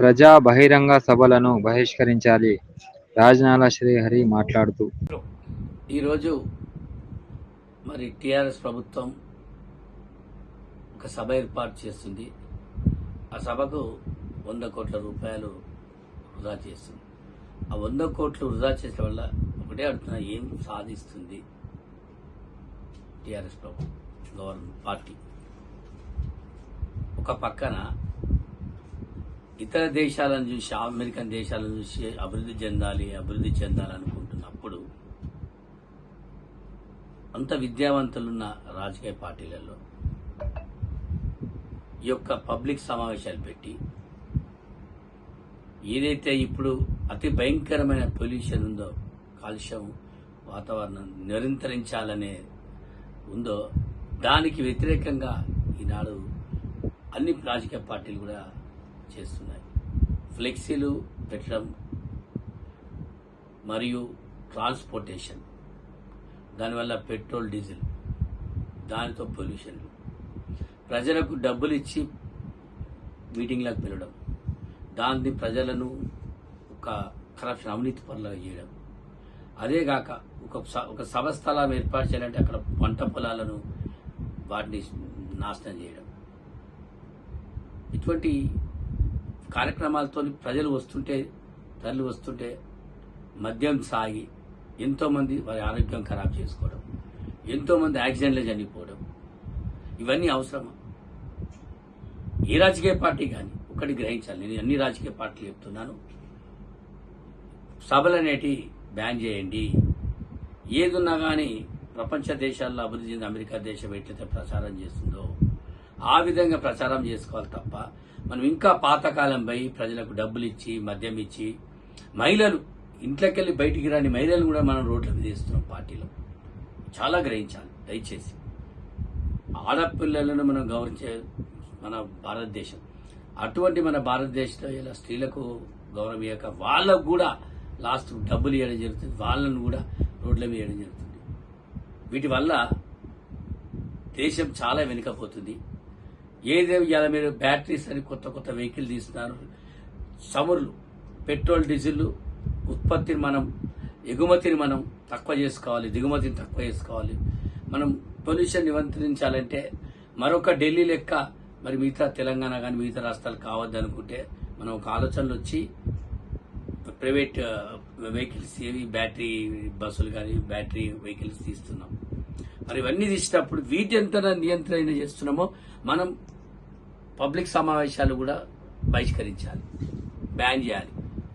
ప్రజా బహిరంగ సభలను బహిష్కరించాలి. రాజనాల శ్రీహరి మాట్లాడుతూ. ఈరోజు మరి టిఆర్ఎస్ ప్రభుత్వం ఒక సభ ఏర్పాటు చేస్తుంది. ఆ సభకు వంద కోట్ల రూపాయలు వృధా చేస్తుంది. ఆ వంద కోట్లు వృధా చేసే వల్ల ఒకటే అడుగుతున్నా ఏం సాధిస్తుంది టిఆర్ఎస్ ప్రభుత్వం గవర్నమెంట్ పార్టీ? ఒక పక్కన ఇతర దేశాలను చూసి అమెరికన్ దేశాలను చూసి అభివృద్ధి చెందాలి అభివృద్ధి చెందాలనుకుంటున్నప్పుడు అంత విద్యావంతులున్న రాజకీయ పార్టీలలో ఈ యొక్క పబ్లిక్ సమావేశాలు పెట్టి ఏదైతే ఇప్పుడు అతి భయంకరమైన పొల్యూషన్ ఉందో కాలుష్యం వాతావరణం నిరంతరించాలనే ఉందో దానికి వ్యతిరేకంగా ఈనాడు అన్ని రాజకీయ పార్టీలు కూడా చేస్తున్నాయి. ఫ్లెక్సీలు పెట్టడం మరియు ట్రాన్స్పోర్టేషన్. దానివల్ల పెట్రోల్ డీజిల్ దానితో పొల్యూషన్లు. ప్రజలకు డబ్బులు ఇచ్చి మీటింగ్లకు పిలవడం. దాన్ని ప్రజలను ఒక కరప్షన్ అవినీతి పనులుగా చేయడం అదేగాక ఒక స- ఒక సభ స్థలం ఏర్పాటు చేయాలంటే అక్కడ పంట పొలాలను వాటిని నాశనం చేయడం. ఇటువంటి కార్యక్రమాలతో ప్రజలు వస్తుంటే తరలి వస్తుంటే మద్యం సాగి ఎంతోమంది వారి ఆరోగ్యం ఖరాబ్ చేసుకోవడం ఎంతోమంది యాక్సిడెంట్లు చనిపోవడం ఇవన్నీ అవసరమా? ఏ రాజకీయ పార్టీ కానీ ఒకటి గ్రహించాలి. నేను అన్ని రాజకీయ పార్టీలు చెప్తున్నాను. సభలు అనేటి బ్యాన్ చేయండి. ఏదున్నా కానీ ప్రపంచ దేశాల్లో అభివృద్ధి చెందిన అమెరికా దేశం ఎట్లయితే ప్రచారం చేస్తుందో ఆ విధంగా ప్రచారం చేసుకోవాలి తప్ప మనం ఇంకా పాతకాలం పోయి ప్రజలకు డబ్బులు ఇచ్చి మద్యం ఇచ్చి మహిళలు ఇంట్లోకెళ్ళి బయటికి రాని మహిళలను కూడా మనం రోడ్ల మీద వేస్తున్నాం పార్టీలో. చాలా గ్రహించాలి దయచేసి. ఆడపిల్లలను మనం గౌరవించే మన భారతదేశం. అటువంటి మన భారతదేశంలో ఇలా స్త్రీలకు గౌరవం ఇవ్వక వాళ్ళకు కూడా లాస్ట్ డబ్బులు ఇవ్వడం జరుగుతుంది. వాళ్ళను కూడా రోడ్ల మీద వేయడం జరుగుతుంది. వీటి వల్ల దేశం చాలా వెనుకపోతుంది ఏదేమి ఇవాళ మీరు బ్యాటరీస్ అని కొత్త కొత్త వెహికల్ తీస్తున్నారు. చమురులు పెట్రోల్ డీజిల్ ఉత్పత్తిని మనం ఎగుమతిని మనం తక్కువ చేసుకోవాలి దిగుమతిని తక్కువ చేసుకోవాలి. మనం పొల్యూషన్ నియంత్రించాలంటే మరొక ఢిల్లీ లెక్క మరి మిగతా తెలంగాణ కానీ మిగతా రాష్ట్రాలు కావద్దు అనుకుంటే మనం ఒక ఆలోచనలు వచ్చి ప్రైవేట్ వెహికల్స్ ఏవి బ్యాటరీ బస్సులు కానీ బ్యాటరీ వెహికల్స్ తీస్తున్నాం. మరి ఇవన్నీ తీసినప్పుడు వీటి ఎంత నియంత్రణ చేస్తున్నామో మనం పబ్లిక్ సమావేశాలు కూడా బహిష్కరించాలి. బ్యాన్ చేయాలి.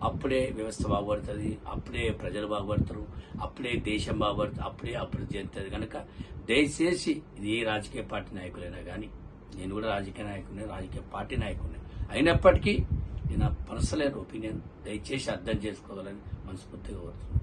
అప్పుడే వ్యవస్థ బాగుపడుతుంది అప్పుడే ప్రజలు బాగుపడతారు అప్పుడే దేశం బాగుపడుతుంది అప్పుడే అభివృద్ధి చెందుతుంది. కనుక దయచేసి ఇది ఏ రాజకీయ పార్టీ నాయకులైనా కానీ నేను కూడా రాజకీయ నాయకుడిని రాజకీయ పార్టీ నాయకుడిని అయినప్పటికీ నేను పనసలేని ఒపీనియన్ దయచేసి అర్థం చేసుకోవాలని మనస్ఫూర్తిగా కోరుతున్నాను.